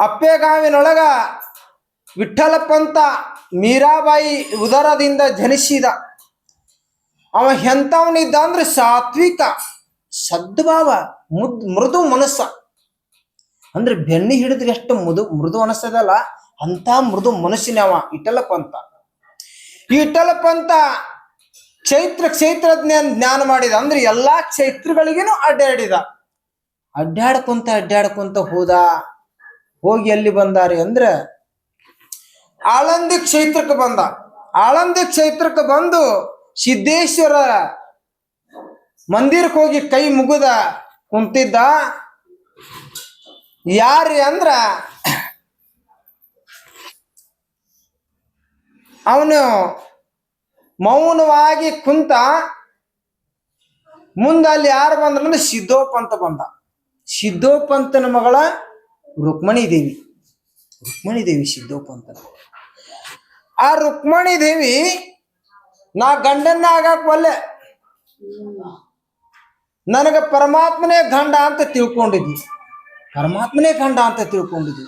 ಅಪ್ಪೆಗಾವಿನೊಳಗ ವಿಠಲಪಂತ ಮೀರಾಬಾಯಿ ಉದರದಿಂದ ಜನಿಸಿದ. ಅವ ಎಂಥವನಿದ್ದ ಅಂದ್ರೆ ಸಾತ್ವಿಕ ಸದ್ಭಾವ ಮುದ್, ಮೃದು ಮನಸ್ಸ. ಅಂದ್ರೆ ಬೆನ್ನಿ ಹಿಡಿದ್ರೆ ಎಷ್ಟು ಮೃದು ಮೃದು ಅನಿಸ್ತದಲ್ಲ ಅಂತ ಮೃದು ಮನಸ್ಸಿನ ಅವ ಇಟಲಪಂತ ಅಂತ ಚೈತ್ರ ಕ್ಷೇತ್ರ ಜ್ಞಾನ ಮಾಡಿದ, ಅಂದ್ರೆ ಎಲ್ಲಾ ಕ್ಷೇತ್ರಗಳಿಗೇನು ಅಡ್ಡಾಡಿದ. ಅಡ್ಡಾಡ್ಕೊಂತ ಅಡ್ಡಾಡ್ಕೊಂತ ಹೋದ. ಹೋಗಿ ಎಲ್ಲಿ ಬಂದಾರಿ ಅಂದ್ರೆ ಆಳಂದಿ ಕ್ಷೇತ್ರಕ್ಕೆ ಬಂದ. ಆಳಂದಿ ಕ್ಷೇತ್ರಕ್ಕೆ ಬಂದು ಸಿದ್ದೇಶ್ವರ ಮಂದಿರಕ್ಕೆ ಹೋಗಿ ಕೈ ಮುಗಿದ ಕುಂತಿದ್ದ ಯಾರಿ ಅಂದ್ರ ಅವನು ಮೌನವಾಗಿ ಕುಂತ ಮುಂದೆ ಅಲ್ಲಿ ಯಾರು ಬಂದ್ರಂದ್ರೆ ಸಿದ್ದೋಪಂತ ಬಂದ. ಸಿದ್ದೋಪಂತನ ಮಗಳ ರುಕ್ಮಣಿ ದೇವಿ. ರುಕ್ಮಣಿ ದೇವಿ ಸಿದ್ದೋಪ ಅಂತ. ಆ ರುಕ್ಮಣಿ ದೇವಿ ನಾ ಗಂಡನ್ನ ಆಗಾಕ್ ಒಲ್ಲೆ. ನನಗ ಪರಮಾತ್ಮನೇ ಗಂಡ ಅಂತ ತಿಳ್ಕೊಂಡಿದ್ವಿ ಪರಮಾತ್ಮನೇ ಗಂಡ ಅಂತ ತಿಳ್ಕೊಂಡಿದ್ವಿ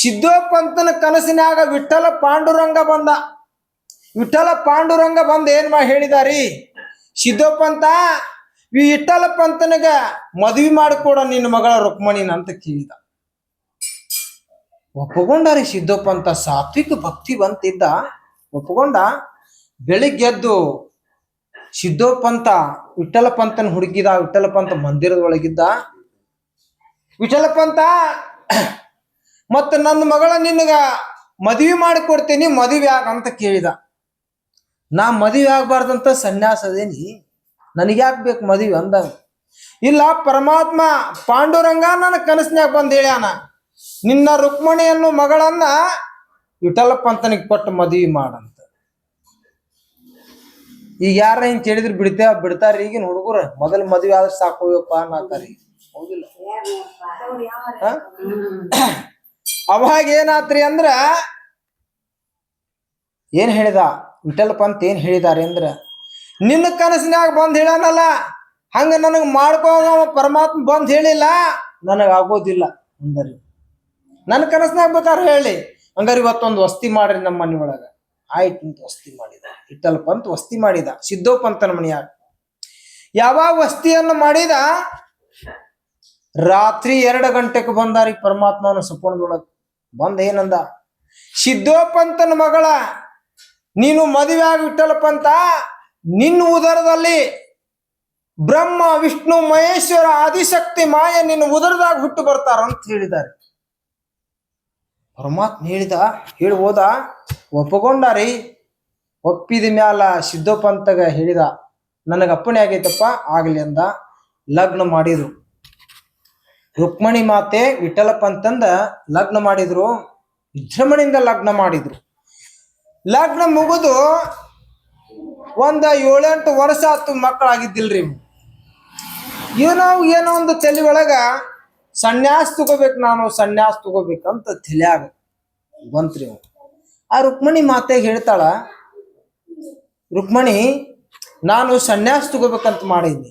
ಸಿದ್ದೋಪಂತನ ಕನಸಿನಾಗ ವಿಠಲ ಪಾಂಡುರಂಗ ಬಂದ. ವಿಠಲ ಪಾಂಡುರಂಗ ಬಂದ ಏನ್ ಮಾ ಹೇಳಿದಾರಿ? ಸಿದ್ದೋಪಂತ ವಿಠಲ ಪಂತನಿಗ ಮದ್ವಿ ಮಾಡಿಕೊಡ ನಿನ್ನ ಮಗಳ ರುಕ್ಮಣಿನ ಅಂತ ಕೇಳಿದ. ಒಪ್ಪಗೊಂಡಾರಿ ಅಂತ ಸಾತ್ವಿಕ ಭಕ್ತಿ ಬಂತಿದ್ದ. ಒಪ್ಪಗೊಂಡ ಬೆಳಿಗ್ಗೆದ್ದು ಸಿದ್ದೋಪಂತ ವಿಠಲ ಪಂತನ ಹುಡುಕಿದ ವಿಠಲ ಪಂತ ಮಂದಿರದ ಒಳಗಿದ್ದ. ವಿಠಲ ಪಂತ ಮತ್ತ ನನ್ನ ಮಗಳ ನಿನಗ ಮದುವೆ ಮಾಡಿ ಕೊಡ್ತೀನಿ, ಮದುವೆ ಆಗ ಅಂತ ಕೇಳಿದ. ನಾ ಮದುವೆ ಆಗ್ಬಾರ್ದಂತ ಸನ್ಯಾಸ ಅದೇನಿ ನನಗ್ಯಾಕ್ ಬೇಕು ಮದುವೆ ಅಂದ ಇಲ್ಲ ಪರಮಾತ್ಮ ಪಾಂಡುರಂಗ ನನ್ನ ಕನಸಿನ್ಯಾಗ ಬಂದ್ ಹೇಳ್ಯಾನ. ನಿನ್ನ ರುಕ್ಮಣಿ ಅನ್ನೋ ಮಗಳನ್ನ ವಿಠಲ ಪಂತನಿಗೆ ಕೊಟ್ಟು ಮದುವೆ ಮಾಡಂತ. ಈಗ ಯಾರ ಹಿಂಗ್ ಕೇಳಿದ್ರು ಬಿಡ್ತೇವ ಬಿಡ್ತಾರ ಈಗಿನ ಹುಡುಗರು. ಮೊದಲು ಮದುವೆ ಆದ್ರೆ ಸಾಕೋಯಪ್ಪ ಅನ್ನತಾರ ಹೌದಿಲ್ಲ? ಅವಾಗ ಏನಾತ್ರಿ ಅಂದ್ರ ಏನ್ ಹೇಳಿದ? ವಿಠಲ್ ಪಂತ್ ಏನ್ ಹೇಳಿದಾರೆ ಅಂದ್ರ ನಿನ್ನ ಕನಸಿನಾಗ ಬಂದ್ ಹೇಳನಲ್ಲ ಹಂಗ ನನಗ್ ಮಾಡ್ಕೋ ಪರಮಾತ್ಮ ಬಂದ್ ಹೇಳಿಲ್ಲ ನನಗ ಆಗೋದಿಲ್ಲ ಅಂದರಿ. ನನ್ನ ಕನಸ್ನಾಗ ಬೇಕಾದ್ರೆ ಹೇಳಿ. ಹಂಗಾರೆ ಇವತ್ತೊಂದು ವಸ್ತಿ ಮಾಡ್ರಿ ನಮ್ಮ ಮನೆ ಒಳಗ. ಆಯ್ತು ಅಂತ ವಸ್ತಿ ಮಾಡಿದ. ಇಟ್ಟಲ್ ಪಂತ್ ವಸ್ತಿ ಮಾಡಿದ. ಸಿದ್ದೋಪಂತನ ಮನೆಯಾಗ. ಯಾವಾಗ ವಸ್ತಿಯನ್ನು ಮಾಡಿದ? ರಾತ್ರಿ ಎರಡು ಗಂಟೆಗೆ ಬಂದಾರಿ ಪರಮಾತ್ಮನ ಸಪೋಣದೊಳಗ ಬಂದ ಏನಂದ? ಸಿದ್ದೋಪಂತನ ಮಗಳ, ನೀನು ಮದುವೆ ಆಗಿ ವಿಠಲಪಂತ ನಿನ್ನ ಉದರದಲ್ಲಿ ಬ್ರಹ್ಮ, ವಿಷ್ಣು, ಮಹೇಶ್ವರ, ಆದಿಶಕ್ತಿ, ಮಾಯ ನಿನ್ನ ಉದರದಾಗ ಹುಟ್ಟು ಬರ್ತಾರ ಅಂತ ಹೇಳಿದ್ದಾರೆ ಪರಮಾತ್ಮ ಹೇಳಿದ, ಹೇಳಿ ಹೋದ ಒಪ್ಪಗೊಂಡಾರಿ ಒಪ್ಪಿದ ಮ್ಯಾಲ ಸಿದ್ದಪ್ಪಂತಗ ಹೇಳಿದ, ನನಗೆ ಅಪ್ಪಣೆ ಆಗೈತಪ್ಪ, ಆಗ್ಲಿ ಅಂದ, ಲಗ್ನ ಮಾಡಿದ್ರು. ರುಕ್ಮಣಿ ಮಾತೆ ವಿಠಲಪ್ಪ ಅಂತಂದ ಲಗ್ನ ಮಾಡಿದ್ರು, ವಿಜೃಂಭಣೆಯಿಂದ ಲಗ್ನ ಮಾಡಿದ್ರು. ಲಗ್ನ ಮುಗಿದು ಒಂದ ಏಳೆಂಟು ವರ್ಷ ಆತು ಮಕ್ಕಳಾಗಿದ್ದಿಲ್ರಿ. ಏನೋ ಏನೋ ಒಂದು ತಲೆ ಒಳಗ ಸನ್ಯಾಸ ತಗೋಬೇಕು ನಾನು, ಸನ್ಯಾಸ ತಗೋಬೇಕಂತ ತಿಳಿಯಾಗ ಬಂತ್ರಿ. ಆ ರುಕ್ಮಣಿ ಮಾತೆ ಹೇಳ್ತಾಳ, ರುಕ್ಮಣಿ, ನಾನು ಸನ್ಯಾಸ ತಗೋಬೇಕಂತ ಮಾಡಿದ್ನಿ.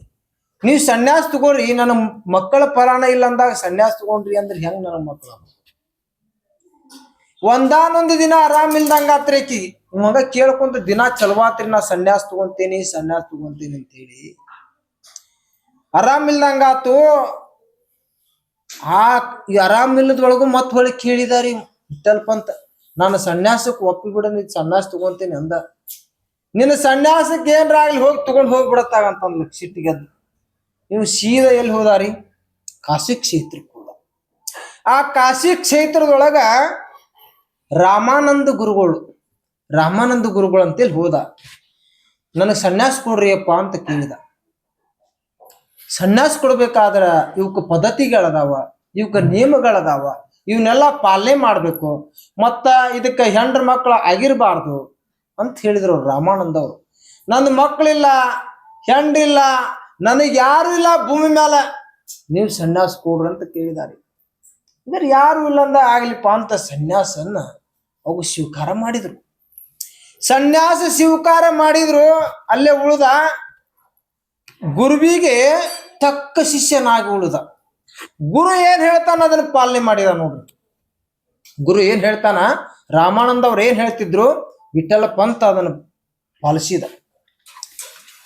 ನೀವು ಸನ್ಯಾಸ ತಗೋರಿ, ನನ್ನ ಮಕ್ಕಳ ಪರಾಣ ಇಲ್ಲ ಅಂದಾಗ ಸನ್ಯಾಸ ತಗೊಂಡ್ರಿ ಅಂದ್ರೆ ಹೆಂಗ್ ನನ್ನ ಮಕ್ಕಳ ಒಂದಾನೊಂದು ದಿನ ಆರಾಮ್ ಇಲ್ದಂಗ ಆತ್ರೇಕಿ. ಮಗ ಕೇಳ್ಕೊಂತ ದಿನ ಚಲವಾತ್ರಿ ನಾ ಸನ್ಯಾಸ ತಗೊಂತೀನಿ ಸನ್ಯಾಸ ತಗೊಂತೀನಿ ಅಂತೇಳಿ. ಆತು ಆ ಈ ಆರಾಮ್ ಇಲ್ಲದೊಳಗು ಮತ್ ಹೊಳಿ ಕೇಳಿದಾರಿ ವಿಠಲ್ಪಂತ ನಾನು ಸನ್ಯಾಸಕ್ಕೆ ಒಪ್ಪಿ ಬಿಡ ನೀ ಸನ್ಯಾಸ ತಗೊಂತೀನಿ ಅಂದ. ನಿನ್ನ ಸನ್ಯಾಸಕ್ಕೆ ಏನ್ರ ಆಗ್ಲಿ ಹೋಗಿ ತಗೊಂಡ್ ಹೋಗ್ಬಿಡತ್ತಾಗಂತಂದ್ಲು ಸಿಟ್ಟಿಗೆದ್ದು ನೀವು ಸೀದಾ ಎಲ್ಲಿ ಹೋದಾರಿ? ಕಾಶಿ ಕ್ಷೇತ್ರಕ್ಕೆ ಕೂಡ. ಆ ಕಾಶಿ ಕ್ಷೇತ್ರದೊಳಗ ರಾಮಾನಂದ ಗುರುಗಳು ರಾಮಾನಂದ ಗುರುಗಳು ಅಂತೇಳಿ ಹೋದ. ನನಗೆ ಸನ್ಯಾಸ ಕೊಡ್ರಿಯಪ್ಪ ಅಂತ ಕೇಳಿದ. ಸನ್ಯಾಸ ಕೊಡ್ಬೇಕಾದ್ರ ಇವಕ್ಕೆ ಪದ್ಧತಿಗಳದಾವ ಇವಕ್ಕೆ ನಿಯಮಗಳದಾವ ಇವನ್ನೆಲ್ಲ ಪಾಲನೆ ಮಾಡಬೇಕು. ಮತ್ತು ಇದಕ್ಕೆ ಹೆಂಡ್ರ ಮಕ್ಕಳು ಆಗಿರಬಾರ್ದು ಅಂತ ಹೇಳಿದರು ರಾಮಾನಂದ ಅವರು ನನ್ನ ಮಕ್ಕಳಿಲ್ಲ ಹೆಂಡಿಲ್ಲ, ನನಗೆ ಯಾರು ಇಲ್ಲ, ಭೂಮಿ ಮೇಲೆ ನೀವು ಸನ್ಯಾಸ ಕೊಡ್ರಿ ಅಂತ ಕೇಳಿದಾರೆ. ಅಂದ್ರೆ ಯಾರು ಇಲ್ಲ ಆಗಲಿಪ್ಪ ಆಗ್ಲಿಪ್ಪ ಅಂತ ಸನ್ಯಾಸನ್ನ ಅವು ಸ್ವೀಕಾರ ಮಾಡಿದ್ರು. ಸನ್ಯಾಸ ಸ್ವೀಕಾರ ಮಾಡಿದ್ರು, ಅಲ್ಲೇ ಉಳಿದ ಗುರುವಿಗೆ ತಕ್ಕ ಶಿಷ್ಯನಾಗಿ ಉಳಿದ. ಗುರು ಏನ್ ಹೇಳ್ತಾನ ಅದನ್ನ ಪಾಲನೆ ಮಾಡಿದ ನೋಡ್ರಿ. ಗುರು ಏನ್ ಹೇಳ್ತಾನ? ರಾಮಾನಂದ ಅವ್ರು ಏನ್ ಹೇಳ್ತಿದ್ರು? ವಿಠಲ ಪಂತ ಅದನ್ನ ಪಾಲಿಸಿದ.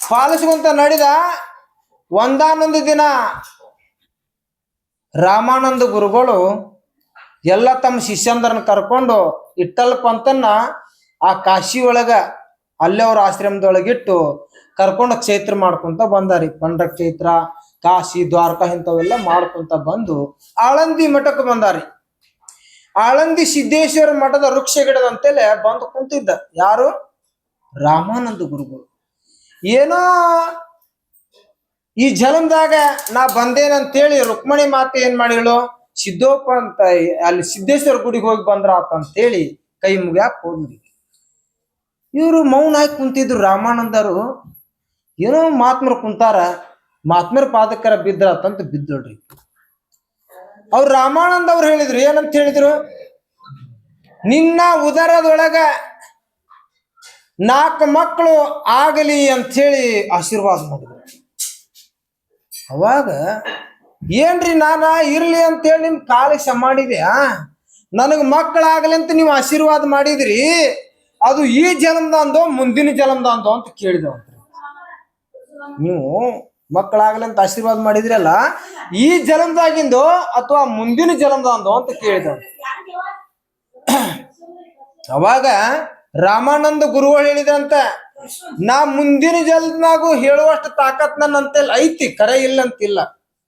ಪಾಲಿಸುವಂತ ನಡೆದ. ಒಂದಾನೊಂದು ದಿನ ರಾಮಾನಂದ ಗುರುಗಳು ಎಲ್ಲ ತಮ್ಮ ಶಿಷ್ಯಂದರನ್ನ ಕರ್ಕೊಂಡು ಇಟ್ಟಲ್ ಪಂತನ್ನ ಆ ಕಾಶಿ ಒಳಗ ಅಲ್ಲೇ ಅವ್ರ ಆಶ್ರಮದೊಳಗಿಟ್ಟು ಕರ್ಕೊಂಡು ಕ್ಷೇತ್ರ ಮಾಡ್ಕೊಂತ ಬಂದಾರಿ. ಪಂಡ್ರ ಕ್ಷೇತ್ರ, ಕಾಶಿ, ದ್ವಾರಕಾ ಇಂಥವೆಲ್ಲ ಮಾಡ್ಕೊಂತ ಬಂದು ಆಳಂದಿ ಮಠಕ್ಕೆ ಬಂದಾರಿ. ಆಳಂದಿ ಸಿದ್ದೇಶ್ವರ ಮಠದ ವೃಕ್ಷ ಗಿಡದಂತೆಲೆ ಬಂದು ಕುಂತಿದ್ದ. ಯಾರು? ರಾಮಾನಂದ ಗುರುಗಳು. ಏನೋ ಈ ಜನ್ಮದಾಗ ನಾ ಬಂದೇನಂತೇಳಿ ರುಕ್ಮಣಿ ಮಾತೆ ಏನ್ ಮಾಡಿಳು ಸಿದ್ದೋಪ ಅಂತ, ಅಲ್ಲಿ ಸಿದ್ದೇಶ್ವರ ಗುಡಿಗೆ ಹೋಗಿ ಬಂದ್ರ ಅಂತೇಳಿ ಕೈ ಮುಗ್ಯಾಕ್ ಹೋದ್ರಿ. ಇವರು ಮೌನ ಆಗಿ ಕುಂತಿದ್ರು. ರಾಮಾನಂದರು ಏನೋ ಮಾತ್ಮರು ಕುಂತಾರ. ಮಾತ್ಮರ ಪಾದಕರ ಅಂತ ಬಿದ್ದೋಡ್ರಿ. ಅವ್ರು ರಾಮಾನಂದ ಅವ್ರು ಹೇಳಿದ್ರು. ಏನಂತ ಹೇಳಿದ್ರು? ನಿನ್ನ ಉದರದೊಳಗ ನಾಲ್ಕು ಮಕ್ಕಳು ಆಗಲಿ ಅಂತ ಹೇಳಿ ಆಶೀರ್ವಾದ ಮಾಡಿದ್ರು. ಅವಾಗ ಏನ್ರಿ ನಾನ ಇರ್ಲಿ ಅಂತೇಳಿ ನಿಮ್ ಕಾಲಿಗೆ ಮಾಡಿದ್ಯಾ? ನನಗ್ ಮಕ್ಕಳಾಗಲಿ ಅಂತ ನೀವು ಆಶೀರ್ವಾದ ಮಾಡಿದ್ರಿ. ಅದು ಈ ಜನ್ಮದಂದೋ ಮುಂದಿನ ಜನ್ಮದಂದೋ ಅಂತ ಕೇಳಿದೆವು. ನೀವು ಮಕ್ಕಳಾಗಲಿ ಅಂತ ಆಶೀರ್ವಾದ ಮಾಡಿದ್ರಲ್ಲ, ಈ ಜನ್ಮದಾಗಿಂದು ಅಥವಾ ಮುಂದಿನ ಜನ್ಮದಂದೋ ಅಂತ ಕೇಳಿದೆವು. ಅವಾಗ ರಾಮಾನಂದ ಗುರುಗಳು ಹೇಳಿದಂತ ನಾ ಮುಂದಿನ ಜನ್ಮದಾಗೂ ಹೇಳುವಷ್ಟು ತಾಕತ್ ನನ್ನ ಅಂತೆಲ್ಲ ಐತಿ, ಕರೆ ಇಲ್ಲ ಅಂತಿಲ್ಲ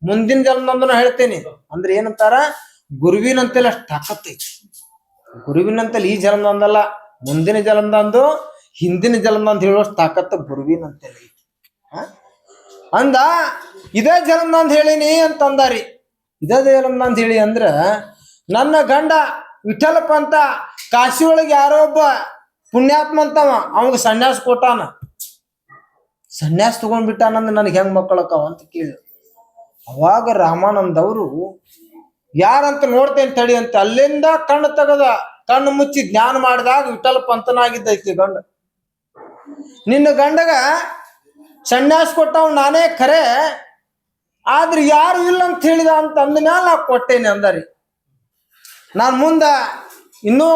ಮುಂದಿನ ಜನ್ಮದಂದನು ಹೇಳ್ತೇನೆ. ಅಂದ್ರೆ ಏನಂತಾರ? ಗುರುವಿನಂತೆಲ್ಲ ಅಷ್ಟು ತಾಕತ್ ಐತಿ. ಗುರುವಿನಂತಲ್ಲಿ ಈ ಜನ್ಮದಂದಲ್ಲ ಮುಂದಿನ ಜನ್ಮದಂದು ಹಿಂದಿನ ಜನ್ಮದಂದು ಹೇಳುವಷ್ಟು ತಾಕತ್ತು ಗುರುವಿನಂತೆಲ್ಲ ಅಂತೇಳಿ? ಅಂದ, ಇದೇ ಜನ್ಮದಂದ್ ಹೇಳಿನಿ ಅಂತಂದಾರಿ ಇದೇ ಜನ್ಮದಂದ್ ಹೇಳಿ ಅಂದ್ರ, ನನ್ನ ಗಂಡ ವಿಠಲಪ್ಪ ಅಂತ ಕಾಶಿ ಒಳಗೆ ಯಾರೋ ಒಬ್ಬ ಪುಣ್ಯಾತ್ಮ ಅಂತವ, ಅವಂಗ ಸನ್ಯಾಸ ಕೊಟ್ಟಾನ. ಸನ್ಯಾಸ ತಗೊಂಡ್ಬಿಟ್ಟಾನಂದ್ರೆ ನನಗೆ ಹೆಂಗ್ ಮಕ್ಕಳಕ್ಕವ ಅಂತ ಕೇಳಿ. ಅವಾಗ ರಾಮಾನಂದ ಅವರು ಯಾರಂತ ನೋಡ್ತೇನೆ ತಡಿ ಅಂತ ಅಲ್ಲಿಂದ ಕಣ್ಣು ತೆಗದ ಕಣ್ಣು ಮುಚ್ಚಿ ಜ್ಞಾನ ಮಾಡಿದಾಗ ವಿಠಲ ಪಂಥನಾಗಿದ್ದೈತಿ ಗಂಡ. ನಿನ್ನ ಗಂಡಗ ಸನ್ಯಾಸ ಕೊಟ್ಟವ್ ನಾನೇ ಖರೆ, ಆದ್ರೆ ಯಾರು ಇಲ್ಲ ಅಂತ ಹೇಳಿದ ಅಂತ ಅಂದ ಮ್ಯಾಲ ನಾ ಕೊಟ್ಟೇನೆ ಅಂದರಿ. ನಾನು ಮುಂದ ಇನ್ನೂ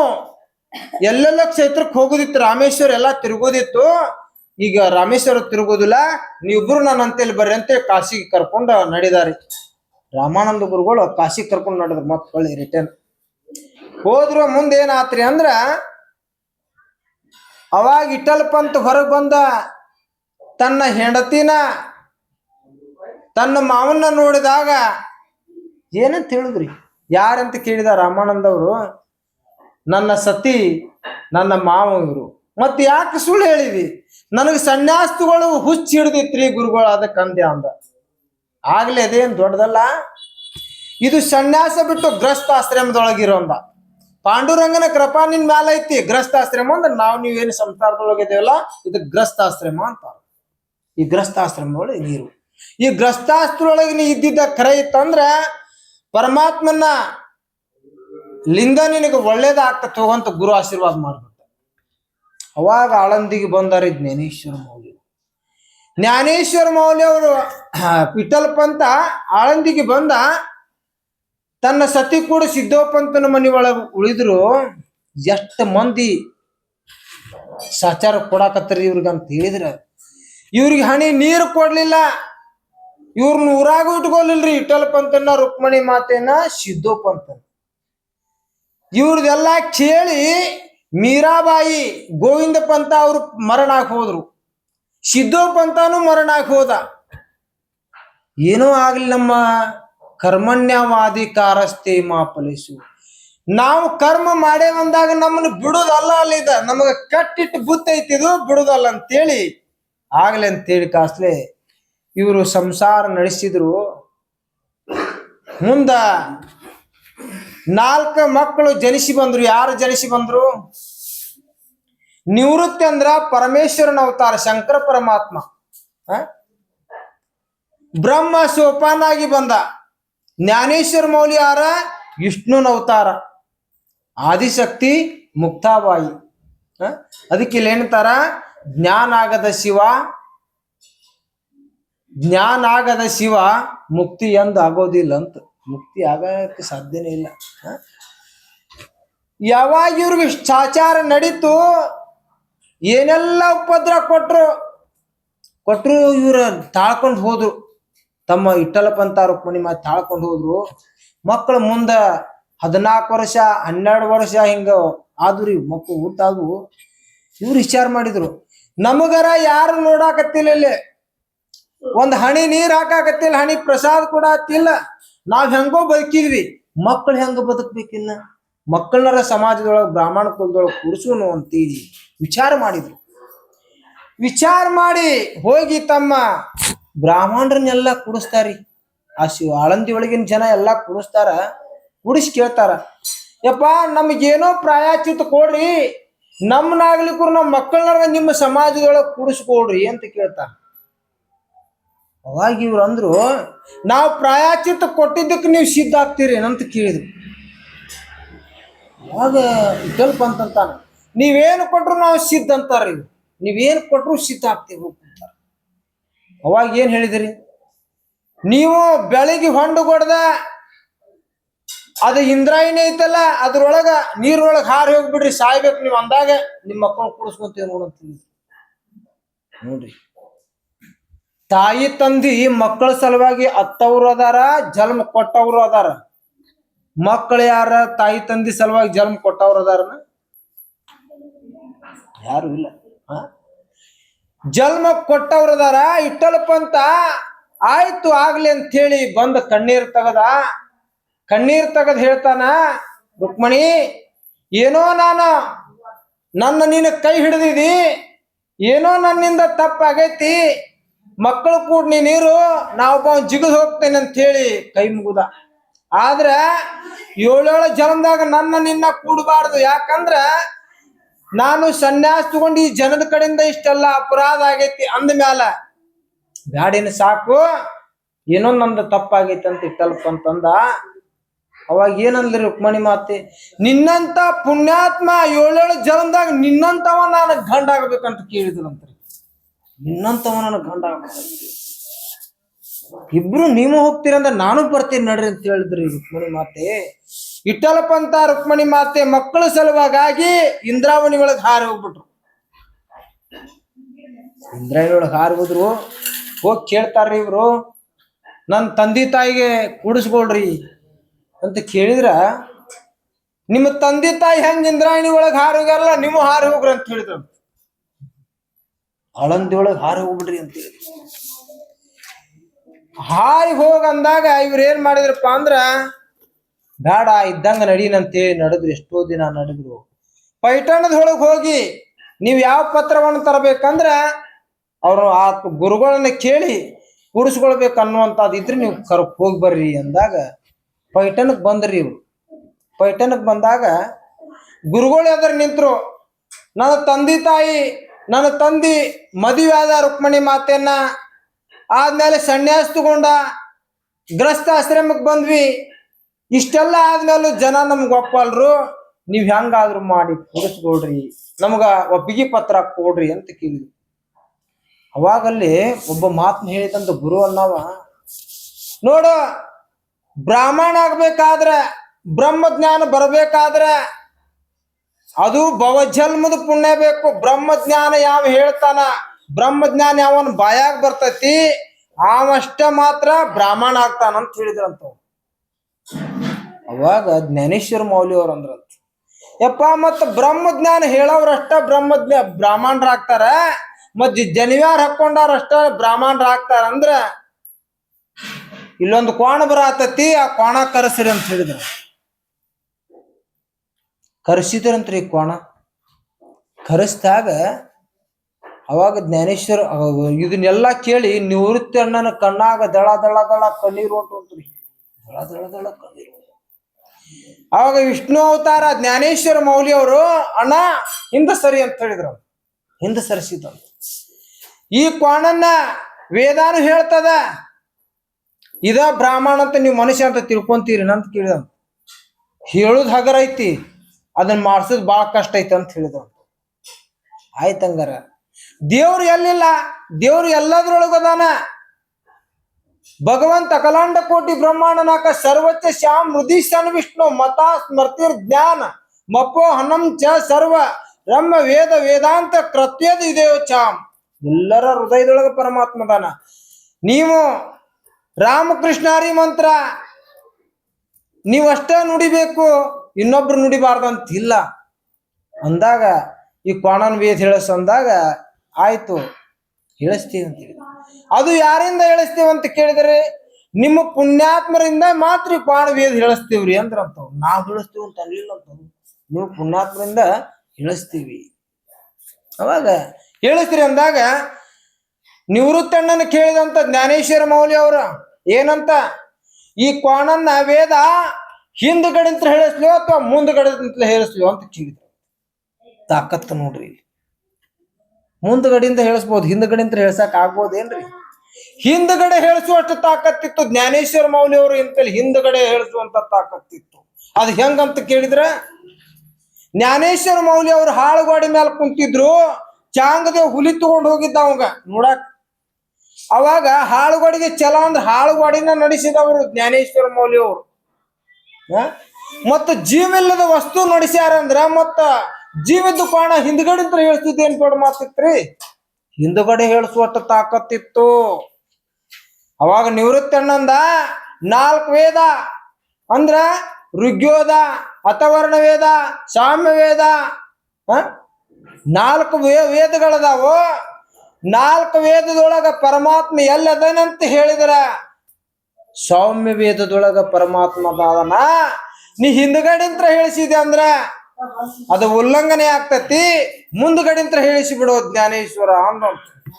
ಎಲ್ಲೆಲ್ಲ ಕ್ಷೇತ್ರಕ್ಕೆ ಹೋಗೋದಿತ್ತು, ರಾಮೇಶ್ವರ ಎಲ್ಲ ತಿರುಗೋದಿತ್ತು. ಈಗ ರಾಮೇಶ್ವರ ತಿರುಗೋದಿಲ್ಲ, ನೀವಿಬ್ರು ನನ್ನ ಅಂತೇಳಿ ಬರ್ರಿ ಅಂತ ಕಾಶಿಗೆ ಕರ್ಕೊಂಡು ನಡೆದಾರಿ. ರಾಮಾನಂದ ಗುರುಗಳು ಕಾಶಿಗೆ ಕರ್ಕೊಂಡು ನಡೆದ್ರು ಮತ್ತೆ ಹೊಳ್ಳಿ ರಿಟರ್ನ್ ಹೋದ್ರು ಮುಂದೆ ಏನಾತ್ರಿ ಅಂದ್ರ, ಅವಾಗ ಇಟ್ಟಲ್ ಪಂತ್ ಹೊರಗೆ ಬಂದ ತನ್ನ ಹೆಂಡತಿನ, ತನ್ನ ಮಾವನ್ನ ನೋಡಿದಾಗ ಏನಂತ ಹೇಳಿದ್ರಿ? ಯಾರಂತ ಕೇಳಿದ ರಾಮಾನಂದ ಅವರು ನನ್ನ ಸತಿ, ನನ್ನ ಮಾವ ಇವರು. ಮತ್ತೆ ಯಾಕೆ ಸುಳ್ಳು ಹೇಳಿದಿ? ನನಗೆ ಸನ್ಯಾಸ್ತಗಳು ಹುಚ್ಚಿ ಹಿಡ್ದಿತ್ರಿ ಗುರುಗಳು ಅದಕ್ಕೆ ಅಂದೆ ಅಂದ. ಆಗ್ಲೇ ಅದೇನ್ ದೊಡ್ಡದಲ್ಲ? ಇದು ಸನ್ಯಾಸ ಬಿಟ್ಟು ಗ್ರಸ್ತಾಶ್ರಮದೊಳಗಿರೋ ಅಂದ ಪಾಂಡುರಂಗನ ಕೃಪಾ ನಿನ್ ಮ್ಯಾಲ ಐತಿ. ಗ್ರಸ್ತಾಶ್ರಮ ಅಂದ್ರೆ ನಾವು ನೀವೇನು ಸಂಸಾರದೊಳಗೆ ಇದೆಯಲ್ಲ, ಇದು ಗ್ರಸ್ತಾಶ್ರಮ ಅಂತಾರೆ ಈ ಗ್ರಸ್ತಾಶ್ರಮದೊಳಗೆ ನೀರು. ಈ ಗ್ರಸ್ತಾಸ್ತ್ರೊಳಗೆ ನೀ ಇದ್ದಿದ್ದ ಕರೆ ಇತ್ತಂದ್ರ ಪರಮಾತ್ಮನ ಲಿಂದ ನಿನಗೆ ಒಳ್ಳೇದಾಗ್ತದೆ ಹೋಗಂತ ಗುರು ಆಶೀರ್ವಾದ ಮಾಡ್ಬಿಟ್ಟ. ಅವಾಗ ಆಳಂದಿಗೆ ಬಂದಾರಿ ಜ್ಞಾನೇಶ್ವರ ಮೌಲ್ಯ ಜ್ಞಾನೇಶ್ವರ ಮೌಲ್ಯ ಅವರು ಪಿಟಲ್ ಪಂತ ಆಳಂದಿಗೆ ಬಂದ ತನ್ನ ಸತಿ ಕೂಡ ಸಿದ್ದೋಪಂತನ ಮನೆ ಒಳಗೆ ಉಳಿದ್ರು, ಎಷ್ಟು ಮಂದಿ ಸಾಚಾರ ಕೊಡಾಕತ್ತರಿ ಇವ್ರಿಗೆ ಅಂತ ಹೇಳಿದ್ರ. ಇವ್ರಿಗೆ ಹಣಿ ನೀರು ಕೊಡ್ಲಿಲ್ಲ. ಇವ್ರನ್ನ ಊರಾಗೂ ಇಟ್ಕೊಲಿಲ್ರಿ ಇಟ್ಟಲ್ ಪಂತನ ರುಕ್ಮಣಿ ಮಾತೇನ ಸಿದ್ದೋಪಂತನ. ಇವ್ರದೆಲ್ಲ ಕೇಳಿ ಮೀರಾಬಾಯಿ ಗೋವಿಂದ ಪಂತ ಅವ್ರು ಮರಣ ಹಾಕಿ ಹೋದ್ರು. ಸಿದ್ದೋ ಪಂತನೂ ಮರಣ ಹಾಕಿ ಹೋದ. ಏನೂ ಆಗ್ಲಿ ನಮ್ಮ ಕರ್ಮಣ್ಯವಾಧಿಕಾರಸ್ಥೆ ಮಾ ಫಲಿಸು ನಾವು ಕರ್ಮ ಮಾಡೇವಂದಾಗ ನಮ್ಮನ್ನ ಬಿಡುದಲ್ಲ ಅಲ್ಲಿದ. ನಮಗ ಕಟ್ಟಿಟ್ಟು ಬುತ್ತೈತಿ ಇದು, ಬಿಡುದಲ್ಲ ಅಂತೇಳಿ. ಆಗ್ಲಿ ಅಂತೇಳಿ ಕಾಸ್ಲೆ ಇವರು ಸಂಸಾರ ನಡೆಸಿದ್ರು. ಮುಂದ ನಾಲ್ಕು ಮಕ್ಕಳು ಜನಿಸಿ ಬಂದ್ರು. ಯಾರು ಜನಿಸಿ ಬಂದ್ರು? ನಿವೃತ್ತಿ ಅಂದ್ರ ಪರಮೇಶ್ವರನ ಅವತಾರ, ಶಂಕರ ಪರಮಾತ್ಮ? ಬ್ರಹ್ಮ ಸೋಪಾನಾಗಿ ಬಂದ. ಜ್ಞಾನೇಶ್ವರ ಮೌಲಿ ಯಾರ ವಿಷ್ಣುನ ಅವತಾರ. ಆದಿಶಕ್ತಿ ಮುಕ್ತಾಬಾಯಿ? ಅದಕ್ಕೆ ಇಲ್ಲಿ ಏನಂತಾರ? ಜ್ಞಾನ ಆಗದ ಶಿವ ಜ್ಞಾನ ಆಗದ ಶಿವ ಮುಕ್ತಿ ಎಂದ ಆಗೋದಿಲ್ಲ ಅಂತ. ಮುಕ್ತಿ ಆಗಕ್ಕೆ ಸಾಧ್ಯನೇ ಇಲ್ಲ? ಯಾವಾಗ ಇವ್ರಿಗೆ ಚಾಚಾರ ನಡೀತು, ಏನೆಲ್ಲ ಉಪದ್ರ ಕೊಟ್ರು ಕೊಟ್ರು ಇವ್ರ ತಾಳ್ಕೊಂಡು ಹೋದ್ರು. ತಮ್ಮ ಇಟ್ಟಲಪಂತ ರುಕ್ಮಿಣಿ ಮಾತು ತಾಳ್ಕೊಂಡು ಹೋದ್ರು. ಮಕ್ಕಳು ಮುಂದ ಹದಿನಾಲ್ಕು ವರ್ಷ, ಹನ್ನೆರಡು ವರ್ಷ ಹಿಂಗ ಆದ್ರಿ ಮಕ್ಕಳು ಊಟ ಆದ್ವು ಇವ್ರು ವಿಚಾರ ಮಾಡಿದ್ರು. ನಮಗರ ಯಾರು ನೋಡಾಕತ್ತಿಲ್ಲ ಇಲ್ಲಿ. ಒಂದ್ ಹಣಿ ನೀರ್ ಹಾಕಾಕತ್ತಿಲ್ಲ, ಹನಿ ಪ್ರಸಾದ ಹತ್ತಿಲ್ಲ ನಾವ್ ಹೆಂಗೋ ಬದುಕಿದ್ವಿ. ಮಕ್ಕಳು ಹೆಂಗ ಬದುಕ್ಬೇಕಿನ್ನ? ಮಕ್ಕಳನ್ನರ ಸಮಾಜದೊಳಗ, ಬ್ರಾಹ್ಮಣ ಕುಲದೊಳಗ ಕೂರಿಸೋನು ಅಂತೀವಿ ವಿಚಾರ ಮಾಡಿದ್ರು. ವಿಚಾರ ಮಾಡಿ ಹೋಗಿ ತಮ್ಮ ಬ್ರಾಹ್ಮಣರನ್ನೆಲ್ಲ ಕುಡಿಸ್ತಾರಿ. ಆ ಶಿವ ಆಳಂದಿ ಒಳಗಿನ ಜನ ಎಲ್ಲಾ ಕುಡಿಸ್ತಾರ, ಕುಡಿಸಿ ಕೇಳ್ತಾರ, ಯಪ್ಪ, ನಮಗೇನೋ ಪ್ರಾಯಚಿತ್ತ ಕೊಡ್ರಿ. ನಮ್ಮ ನಾಗಲಿಕರು ನಮ್ಮ ಮಕ್ಕಳನ್ನ ನಿಮ್ಮ ಸಮಾಜದೊಳಗೆ ಕೂಡಿಸ್ಕೊಡ್ರಿ ಅಂತ ಕೇಳ್ತಾರ. ಅವಾಗ ಇವ್ರು ಅಂದ್ರು, ನಾವು ಪ್ರಾಯಚಿತ್ತ ಕೊಟ್ಟಿದ್ದಕ್ಕೆ ನೀವು ಸಿದ್ಧ ಆಗ್ತೀರಿ ಅಂತ ಕೇಳಿದ್ರು. ಅವಾಗ ಸ್ವಲ್ಪ ಅಂತಂತಾನ, ನೀವೇನು ಕೊಟ್ರು ನಾವು ಸಿದ್ಧ ಅಂತಾರ ಇವ್ರು. ನೀವೇನು ಕೊಟ್ರು ಸಿದ್ಧ ಆಗ್ತೀವಿ ಅಂತಾರ. ಅವಾಗ ಏನು ಹೇಳಿದಿರಿ? ನೀವು ಬೆಳಗ್ಗೆ ಹೊಂಡು ಕೊಡ್ದ ಅದು ಇಂದ್ರಾಯಣಿ ಐತಲ್ಲ, ಅದ್ರೊಳಗ ನೀರೊಳಗೆ ಹಾರಿ ಹೋಗ್ಬಿಡ್ರಿ, ಸಾಯ್ಬೇಕು ನೀವು ಅಂದಾಗ ನಿಮ್ಮ ಮಕ್ಕಳು ನೋಡೋಣ ನೋಡಂತೀವಿ ನೋಡ್ರಿ. ತಾಯಿ ತಂದಿ ಮಕ್ಕಳ ಸಲುವಾಗಿ ಅತ್ತವ್ರು ಅದಾರ, ಜನ್ಮ ಕೊಟ್ಟವ್ರು ಅದಾರ. ಮಕ್ಕಳು ಯಾರ, ತಾಯಿ ತಂದಿ ಸಲುವಾಗಿ ಜನ್ಮ ಕೊಟ್ಟವ್ರು ಅದಾರನ? ಯಾರು ಇಲ್ಲ. ಹ? ಜನ್ಮ ಕೊಟ್ಟವ್ರದಾರ ಅದಾರ ಇಟ್ಟಲಪ್ಪಂತ ಆಯ್ತು ಆಗ್ಲಿ ಅಂತ ಹೇಳಿ ಬಂದ ಕಣ್ಣೀರ್ ತಗದ. ಕಣ್ಣೀರ್ ತಗದ್ ಹೇಳ್ತಾನ, ರುಕ್ಮಣಿ, ಏನೋ ನಾನು ನನ್ನ ನಿನ್ನ ಕೈ ಹಿಡಿದಿದಿ, ಏನೋ ನನ್ನಿಂದ ತಪ್ಪಾಗೈತಿ ಮಕ್ಕಳು ಕೂಡ ನೀ ನೀರು ನಾವೊಬ್ಬ ಜಿಗಿದು ಹೋಗ್ತೇನೆ ಅಂತ ಹೇಳಿ ಕೈ ಮುಗುದ. ಆದ್ರ ಏಳೇಳು ಜನ್ಮದಾಗ ನನ್ನ ನಿನ್ನ ಕೂಡಬಾರ್ದು, ಯಾಕಂದ್ರ ನಾನು ಸನ್ಯಾಸ ತಗೊಂಡು ಈ ಜನದ ಕಡೆಯಿಂದ ಇಷ್ಟೆಲ್ಲ ಅಪರಾಧ ಆಗೈತಿ ಅಂದ ಮ್ಯಾಲ, ಬ್ಯಾಡಿನ ಸಾಕು, ಏನೋ ನಂದು ತಪ್ಪಾಗೈತಿ ಅಂತ ಇಟ್ಟಲ್ಪ ಅಂತಂದ, ಅವಾಗ ಏನಂದ್ರಿ ರುಕ್ಮಣಿ ಮಾತೆ, ನಿನ್ನಂತ ಪುಣ್ಯಾತ್ಮ ಏಳೇಳು ಜನ್ಮದಾಗ ನಿನ್ನಂತವ ನಾನು ಗಂಡ ಆಗ್ಬೇಕಂತ ಕೇಳಿದ್ರಂತ್ರಿ. ನಿನ್ನಂತವ ನನಗೆ ಗಂಡ ಆಗ್ಬೇಕಂತ ಇಬ್ರು ನೀವು ಹೋಗ್ತೀರಂದ್ರೆ ನಾನು ಬರ್ತೀನಿ ನಡ್ರಿ ಅಂತ ಹೇಳಿದ್ರಿ ರುಕ್ಮಣಿ ಮಾತೆ. ಇಟ್ಟಲಪ್ಪ ಅಂತ ರುಕ್ಮಣಿ ಮಾತೆ ಮಕ್ಕಳ ಸಲುವಾಗಿ ಇಂದ್ರಾವಣಿ ಒಳಗೆ ಹಾರಿ ಹೋಗ್ಬಿಟ್ರು. ಇಂದ್ರಾವಣಿ ಒಳಗೆ ಹಾರಿ ಹೋದ್ರು, ಹೋಗಿ ಕೇಳ್ತಾರ್ರಿ ಇವ್ರು ನನ್ನ ತಂದೆ ತಾಯಿಗೆ ಕೂಡಿಸ್ಕೊಳ್ರಿ ಅಂತ ಕೇಳಿದ್ರ, ನಿಮ್ಮ ತಂದೆ ತಾಯಿ ಹೆಂಗ್ ಇಂದ್ರಾಯಣಿ ಒಳಗೆ ಹಾರಿ ಹೋಗ್ಯಾರಲ್ಲ ನಿಮ್ಮ ಹಾರಿ ಹೋಗ್ರಿ ಅಂತ ಹೇಳಿದ್ರು ಆಳಂದಿ ಒಳಗೆ ಹಾರಿ ಹೋಗ್ಬಿಡ್ರಿ ಅಂತ ಹೇಳಿದ್ರು ಹಾರಿ ಹೋಗಂದಾಗ ಇವ್ರ ಏನ್ ಮಾಡಿದ್ರಪ್ಪ ಅಂದ್ರ ಬೇಡ, ಇದ್ದಂಗ ನಡೀನಂತೆ, ನಡೆದ್ರು ಎಷ್ಟೋ ದಿನ ನಡೆದ್ರು. ಪೈಠಣದೊಳಗೆ ಹೋಗಿ ನೀವು ಯಾವ ಪತ್ರವನ್ನು ತರಬೇಕಂದ್ರೆ ಅವರು ಆ ಗುರುಗಳನ್ನ ಕೇಳಿ ಅನ್ನುವಂಥದ್ದು ಇದ್ರೆ ನೀವು ಕರ್ ಹೋಗಿ ಬರ್ರಿ ಅಂದಾಗ ಪೈಠಣಕ್ಕೆ ಬಂದ್ರಿ ಇವ್ರು. ಪೈಠಣಕ್ಕೆ ಬಂದಾಗ ಗುರುಗಳು ಎದುರು ನಿಂತರು, ನನ್ನ ತಂದೆ ತಾಯಿ, ನನ್ನ ತಂದಿ ಮದುವೆ ಆದ ರುಕ್ಮಣಿ ಮಾತೆಯನ್ನ ಆದ್ಮೇಲೆ ಸನ್ಯಾಸ ತಗೊಂಡ ಗ್ರಸ್ತ ಆಶ್ರಮಕ್ಕೆ ಬಂದ್ವಿ ಇಷ್ಟೆಲ್ಲ ಆದ್ಮೇಲೂ ಜನ ನಮ್ಗೆ ಒಪ್ಪಲ್ರು, ನೀವ್ ಹೆಂಗಾದ್ರು ಮಾಡಿ ಕೂಡಿಸ್ಕೊಡ್ರಿ ನಮ್ಗ ಒಪ್ಪಿಗೆ ಪತ್ರ ಕೊಡ್ರಿ ಅಂತ ಕೇಳಿದ್ರು ಅವಾಗಲ್ಲಿ ಒಬ್ಬ ಮಾತನ್ನ ಹೇಳಿದಂತ ಗುರು ಅನ್ನವ, ನೋಡು, ಬ್ರಾಹ್ಮಣ ಆಗ್ಬೇಕಾದ್ರೆ, ಬ್ರಹ್ಮ ಜ್ಞಾನ ಬರ್ಬೇಕಾದ್ರೆ, ಅದು ಭವಜನ್ಮದ ಪುಣ್ಯ ಬೇಕು, ಬ್ರಹ್ಮ ಜ್ಞಾನ ಯಾವ ಹೇಳ್ತಾನ, ಬ್ರಹ್ಮ ಜ್ಞಾನ ಯಾವನ್ ಬಾಯಾಗ ಬರ್ತೈತಿ ಅವಷ್ಟ ಮಾತ್ರ ಬ್ರಾಹ್ಮಣ ಆಗ್ತಾನಂತ ಅಂತ ಹೇಳಿದ್ರಂತ ಅವ್ರು. ಅವಾಗ ಜ್ಞಾನೇಶ್ವರ ಮೌಲ್ಯ ಅವ್ರು ಅಂದ್ರಂತ. ಯಪ್ಪ, ಮತ್ತ ಬ್ರಹ್ಮ ಜ್ಞಾನ ಹೇಳೋರಷ್ಟ ಬ್ರಹ್ಮ ಜ್ಞಾ ಬ್ರಾಹ್ಮಣರಾಗ್ತಾರ ಮತ್ ಜನಿವಾರ ಹಾಕೊಂಡಾರಷ್ಟ ಬ್ರಾಹ್ಮಣರಾಗ್ತಾರ ಅಂದ್ರ ಇಲ್ಲೊಂದು ಕೋಣ ಬರತತಿ, ಆ ಕೋಣ ಕರೆಸ್ರಿ ಅಂತ ಹೇಳಿದ್ರ. ಕರೆಸಿದ್ರಂತ್ರಿ ಕೋಣ. ಕರೆಸ್ದಾಗ ಅವಾಗ ಜ್ಞಾನೇಶ್ವರ ಇದನ್ನೆಲ್ಲ ಕೇಳಿ ನಿವೃತ್ತಿ ಅಣ್ಣನ ಕಣ್ಣಾಗ ದಳ ದಳ ದಳ ಕಣ್ಣೀರು ಹೊಂಟ್ರಿ ದಳ ದಳ ದಳ ಕಣ್ಣೀರು ಅವಾಗ ವಿಷ್ಣು ಅವತಾರ ಜ್ಞಾನೇಶ್ವರ ಮೌಲಿ ಅವರು, ಅಣ್ಣ, ಹಿಂದೆ ಸರಿ ಅಂತ ಹೇಳಿದ್ರು ಹಿಂದೆ ಸರಿಸಿದ್ರು ಈ ಕ್ವಾಣನ್ನ ವೇದಾನು ಹೇಳ್ತದ, ಇದ ಬ್ರಾಹ್ಮಣ ಅಂತ ನೀವು ಮನುಷ್ಯ ಅಂತ ತಿಳ್ಕೊಂತೀರಿ ಅಂತ ಕೇಳಿದ ಹೇಳುದ್ ಹಗರ ಐತಿ, ಅದನ್ನ ಮಾಡ್ಸೋದ್ ಬಹಳ ಕಷ್ಟ ಐತೆ ಅಂತ ಹೇಳಿದ ಆಯ್ತಂಗಾರ ದೇವ್ರು ಎಲ್ಲಿಲ್ಲ, ದೇವ್ರು ಎಲ್ಲದ್ರೊಳಗ ಅದಾನ. ಭಗವಂತ ಅಖಲಾಂಡ ಕೋಟಿ ಬ್ರಹ್ಮಾಂಡ ನಾಕ ಸರ್ವಚ್ಚ ಶ್ಯಾಮ್ ಹೃದಯ ಸನ್ ವಿಷ್ಣು ಮತ ಸ್ಮೃತಿರ್ ಜ್ಞಾನ ಮಪೋ ಹನಂ ಚ ಸರ್ವ ರಮ್ಯ ವೇದ ವೇದಾಂತ ಕೃತ್ಯದ ಇದೆಯೋ ಚಾಮ್. ಎಲ್ಲರ ಹೃದಯದೊಳಗ ಪರಮಾತ್ಮದಾನ ನೀವು ರಾಮಕೃಷ್ಣಾರಿ ಮಂತ್ರ ನೀವಷ್ಟ ನುಡಿಬೇಕು, ಇನ್ನೊಬ್ರು ನುಡಿಬಾರ್ದಂತಿಲ್ಲ. ಅಂದಾಗ ಈ ಕ್ವಾಣನ್ ವೇದ ಹೇಳಸ್ ಅಂದಾಗ ಆಯ್ತು. ಹೇಳಿಸ್ತೀವಿ ಅಂತ ಹೇಳಿ ಅದು ಯಾರಿಂದ ಇಳಿಸ್ತೀವಿ ಅಂತ ಕೇಳಿದ್ರೆ, ನಿಮ್ಮ ಪುಣ್ಯಾತ್ಮರಿಂದ ಮಾತ್ರ ಪಾಣವೇದ ಹೇಳಿಸ್ತೀವ್ರಿ ಅಂದ್ರ ಅಂತ ನಾವ್ ಹೇಳಿಸ್ತೀವಿ ಅಂತ ಅನ್ಲಿಲ್ಲ ಅಂತ ನೀವು ಪುಣ್ಯಾತ್ಮರಿಂದ ಹೇಳಿಸ್ತೀವಿ. ಅವಾಗ ಹೇಳಿಸ್ತೀರಿ ಅಂದಾಗ, ನಿವೃತ್ತಣ್ಣನ ಕೇಳಿದಂತ ಜ್ಞಾನೇಶ್ವರ ಮೌಲ್ಯ ಅವ್ರ ಏನಂತ, ಈ ಕ್ವಾಣನ್ನ ವೇದ ಹಿಂದ್ಗಡೆ ಅಂತ ಹೇಳಿಸ್ಲೋ ಅಥವಾ ಮುಂದ್ಗಡೆ ಅಂತ ಹೇಳಿಸ್ಲೋ ಅಂತ ಕೇಳಿದ್ರು. ತಾಕತ್ತು ನೋಡ್ರಿ ಇಲ್ಲಿ. ಮುಂದ್ಗಡೆಯಿಂದ ಹೇಳಿಸ್ಬೋದು, ಹಿಂದ್ಗಡೆಯಿಂದ ಹೇಳ್ಸಕ್ ಆಗ್ಬೋದೇನ್ರಿ? ಹಿಂದ್ಗಡೆ ಹೇಳಿಸುವಷ್ಟು ತಾಕತ್ತಿತ್ತು ಜ್ಞಾನೇಶ್ವರ ಮೌಲ್ಯ ಅವರು ಇಂತಲ್ಲಿ ಹಿಂದ್ಗಡೆ ಹೇಳಿಸುವಂತ ತಾಕತ್ತಿತ್ತು. ಅದು ಹೆಂಗಂತ ಕೇಳಿದ್ರ, ಜ್ಞಾನೇಶ್ವರ ಮೌಲ್ಯ ಅವ್ರು ಹಾಳುಗಾಡಿ ಮೇಲೆ ಕುಂತಿದ್ರು, ಚಾಂಗದೇವ್ ಹುಲಿ ತಗೊಂಡ್ ಹೋಗಿದ್ದ ಅವಂಗ, ನೋಡಕ್. ಅವಾಗ ಹಾಳುಗಾಡಿಗೆ ಚಲ ಅಂದ್ರೆ ಹಾಳುಗಾಡಿನ ನಡೆಸಿದವರು ಜ್ಞಾನೇಶ್ವರ ಮೌಲ್ಯ ಅವರು ಮತ್ತ ಜೀವಿಲ್ಲದ ವಸ್ತು ನಡೆಸ್ಯಾರಂದ್ರ ಮತ್ತ ಜೀವದ ಕೋಣ ಹಿಂದ್ಗಡೆ ಅಂತ ಹೇಳ್ತಿದ್ದೆ ಏನ್ ಕೊಡ ಮಾತಿತ್ರಿ. ಹಿಂದುಗಡೆ ಹೇಳಿಸುವಷ್ಟು ತಾಕತ್ತಿತ್ತು. ಅವಾಗ ನಿವೃತ್ತಿ ಅಣ್ಣಂದ ನಾಲ್ಕು ವೇದ, ಅಂದ್ರ ಋಗ್ಯೋದ ಅಥವರ್ಣ ವೇದ ಸಾಮ್ಯ ವೇದ? ನಾಲ್ಕು ವೇ, ವೇದಗಳದಾವು. ನಾಲ್ಕು ವೇದದೊಳಗ ಪರಮಾತ್ಮ ಎಲ್ಲದನಂತ ಹೇಳಿದ್ರ. ಸೌಮ್ಯ ವೇದದೊಳಗ ಪರಮಾತ್ಮ ಅದಾನ ನೀ ಹಿಂದ್ಗಡೆಂತ್ರ ಹೇಳಿಸಿದೆ ಅಂದ್ರ ಅದು ಉಲ್ಲಂಘನೆ ಆಗ್ತತಿ. ಮುಂದ್ಗಡೆಂತ್ರ ಹೇಳಿಸಿ ಬಿಡೋ, ಜ್ಞಾನೇಶ್ವರ. ಅಂದಂತ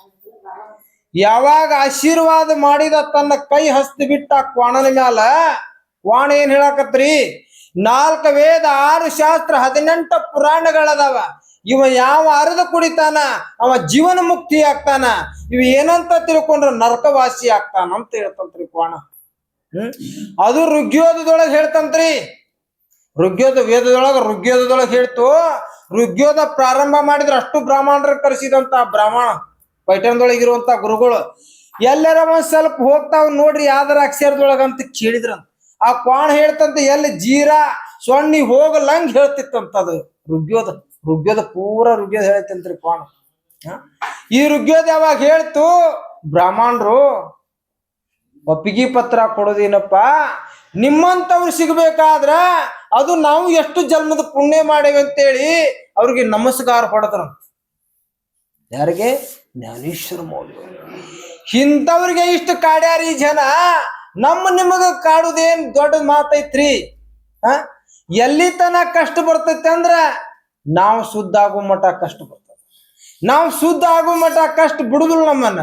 ಯಾವಾಗ ಆಶೀರ್ವಾದ ಮಾಡಿದ ತನ್ನ ಕೈ ಹಸ್ತಿ ಬಿಟ್ಟ ಕ್ವಾಣನ ಮ್ಯಾಲ, ಕ್ವಾಣ ಏನ್ ಹೇಳಾಕತ್ರಿ? ನಾಲ್ಕ ವೇದ ಆರು ಶಾಸ್ತ್ರ ಹದಿನೆಂಟು ಪುರಾಣಗಳದಾವ. ಇವ ಯಾವ ಅರದ ಕುಡಿತಾನ? ಅವ ಜೀವನ ಮುಕ್ತಿ ಆಗ್ತಾನ? ಇವ ಏನಂತ ತಿಳ್ಕೊಂಡ್ರ ನರಕವಾಸಿ ಆಗ್ತಾನ ಅಂತ ಹೇಳ್ತಂತ್ರಿ ಕ್ವಾಣ. ಹ್ಮ್? ಅದು ಋಗ್ಯೋದದೊಳಗೆ ಹೇಳ್ತಂತ್ರಿ. ಋಗ್ಯೋದ ವೇದದೊಳಗ ಋಗ್ಯೋದದೊಳಗೆ ಹೇಳ್ತು ಋಗ್ಯೋದ ಪ್ರಾರಂಭ ಮಾಡಿದ್ರೆ ಅಷ್ಟು ಬ್ರಾಹ್ಮಣರ ಕರೆಸಿದಂತ ಬ್ರಾಹ್ಮಣ ಪೈಠಣದೊಳಗೆ ಇರುವಂತ ಗುರುಗಳು. ಎಲ್ಲರ ಒಂದ್ ಸ್ವಲ್ಪ ಹೋಗ್ತಾವ್ ನೋಡ್ರಿ, ಯಾವ್ದಾರ ಅಕ್ಷರದೊಳಗ ಅಂತ ಕೇಳಿದ್ರಂತ. ಆ ಕ್ವಾಣ ಹೇಳ್ತಂತ, ಎಲ್ಲಿ ಜೀರಾ ಸೊಣ್ಣಿ ಹೋಗಲಂಗ್ ಹೇಳ್ತಿತ್ತಂತ ಅದು ಋಗ್ಯೋದ ಋಗ್ಯೋದ ಪೂರ ಋಗ್ಯೋದ ಹೇಳ್ತಂತ್ರಿ ಕ್ವಾಣ. ಈ ಋಗ್ಯೋದ ಯಾವಾಗ ಹೇಳ್ತು, ಬ್ರಾಹ್ಮಣರು, ಒಪ್ಪಿಗೆ ಪತ್ರ ಕೊಡೋದೇನಪ್ಪ ನಿಮ್ಮಂತವ್ರು ಸಿಗ್ಬೇಕಾದ್ರ ಅದು ನಾವು ಎಷ್ಟು ಜನ್ಮದ ಪುಣ್ಯ ಮಾಡೇವೆ ಅಂತೇಳಿ ಅವ್ರಿಗೆ ನಮಸ್ಕಾರ ಹೊಡೆದ್ರ. ಯಾರಿಗೆ? ಜ್ಞಾನೇಶ್ವರ ಮೌಲ್ಯ. ಇಂಥವ್ರಿಗೆ ಇಷ್ಟು ಕಾಡ್ಯಾರ ಈ ಜನ, ನಮ್ಮ ನಿಮಗ ಕಾಡುದೇನ್ ದೊಡ್ಡ ಮಾತೈತ್ರಿ? ಹ? ಎಲ್ಲಿ ತನ ಕಷ್ಟ ಬರ್ತೈತಿ ಅಂದ್ರ ನಾವು ಶುದ್ಧ ಆಗೋ ಮಠ ಕಷ್ಟ ಬರ್ತದೆ. ನಾವು ಶುದ್ಧ ಆಗೋ ಮಠ ಕಷ್ಟ ಬಿಡುದಿಲ್ಲ ನಮ್ಮನ್ನ.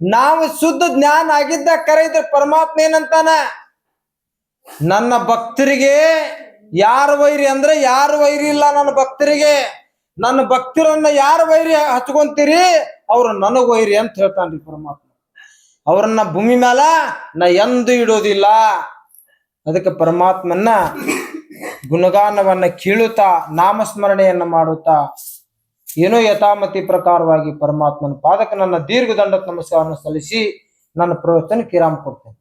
ನಾವು ಶುದ್ಧ ಜ್ಞಾನ ಆಗಿದ್ದ ಕರೆಯಿದ್ರೆ ಪರಮಾತ್ಮ ಏನಂತಾನ? ನನ್ನ ಭಕ್ತರಿಗೆ ಯಾರು ವೈರಿ ಅಂದ್ರೆ ಯಾರು ವೈರಿ ಇಲ್ಲ ನನ್ನ ಭಕ್ತರಿಗೆ? ನನ್ನ ಭಕ್ತರನ್ನ ಯಾರು ವೈರಿ ಹಚ್ಕೊಂತೀರಿ? ಅವ್ರು ನನಗ ವೈರಿ ಅಂತ ಹೇಳ್ತಾನ್ರಿ ಪರಮಾತ್ಮ. ಅವ್ರನ್ನ ಭೂಮಿ ಮ್ಯಾಲ ನಾ ಎಂದು ಇಡೋದಿಲ್ಲ. ಅದಕ್ಕೆ ಪರಮಾತ್ಮನ್ನ ಗುಣಗಾನವನ್ನ ಕೀಳುತ್ತಾ, ನಾಮಸ್ಮರಣೆಯನ್ನ ಮಾಡುತ್ತಾ, ಏನೋ ಯಥಾಮತಿ ಪ್ರಕಾರವಾಗಿ ಪರಮಾತ್ಮನ ಪಾದಕ ನನ್ನ ದೀರ್ಘದಂಡ ನಮಸ್ಕಾರವನ್ನು ಸಲ್ಲಿಸಿ ನನ್ನ ಪ್ರವಚನ ಕಿರಾಮ್ ಕೊಡ್ತೇನೆ.